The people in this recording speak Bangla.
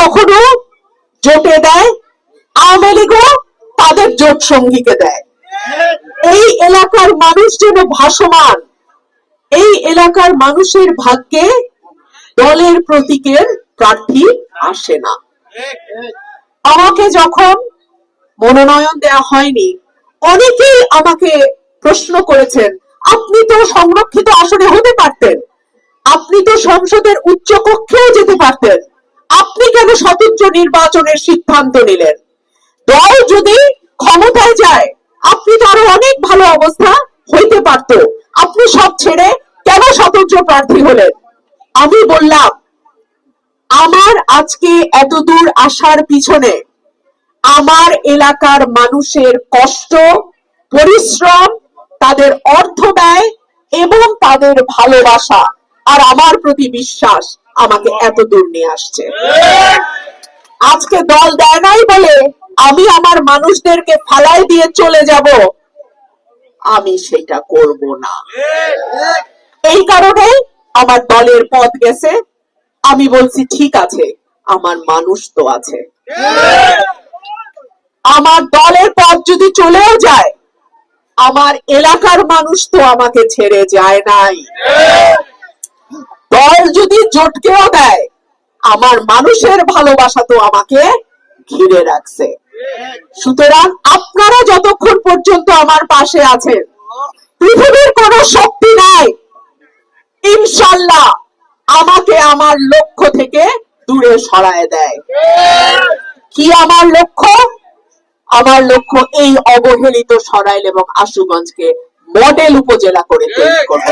কখনো জোটে দেয়, আওয়ামী লীগও তাদের জোট সঙ্গীকে দেয়। এই এলাকার মানুষ যেন ভাসমান, এই এলাকার মানুষের ভাগ্যে দলের প্রতীকের প্রার্থী আসে না। আমাকে যখন মনোনয়ন দেওয়া হয়নি, অনেকেই আমাকে প্রশ্ন করেছেন, আপনি তো সংরক্ষিত আসনে হতে পারতেন, আপনি তো সংসদের উচ্চ কক্ষেও যেতে পারতেন। আপনি কেন স্বতন্ত্র নির্বাচনের সিদ্ধান্ত নিলেন? দল যদি ক্ষমতায় যায়, আপনি তো আরও অনেক ভালো অবস্থা হইতে পারতো। আপনি সব ছেড়ে কেন স্বতন্ত্র প্রার্থী হলেন? আমি বললাম, আমার আজকে এত দূর আসার পিছনে আমার এলাকার মানুষের কষ্ট, পরিশ্রম, তাদের অর্থ ব্যয় এবং তাদের ভালোবাসা আর আমার প্রতি বিশ্বাস। আমাকে এত দূর নিয়ে আসছে। আজকে দল দেয় নাই বলে আমি আমার মানুষদেরকে ফালাই দিয়ে চলে যাব। আমি সেটা করব না। এই কারণে আমার দলের পথ গেছে। আমি বলছি, ঠিক আছে, আমার মানুষ তো আছে। আমার দলের পথ যদি চলেও যায়, আমার এলাকার মানুষ তো আমাকে ছেড়ে যায় নাই। দল যদি জোটকেও দেয়। আমার মানুষের ভালোবাসা তো আমাকে ঘিরে রাখছে। সুতরাং আপনারা যতক্ষণ পর্যন্ত আমার পাশে আছেন, পৃথিবীর কোন শক্তি নাই। ইনশাল্লাহ আমাকে আমার লক্ষ্য থেকে দূরে সরায় দেয়। কি আমার লক্ষ্য? আমার লক্ষ্য এই অবহেলিত সরাইল এবং আশুগঞ্জকে মডেল উপজেলা করে তৈরি করব।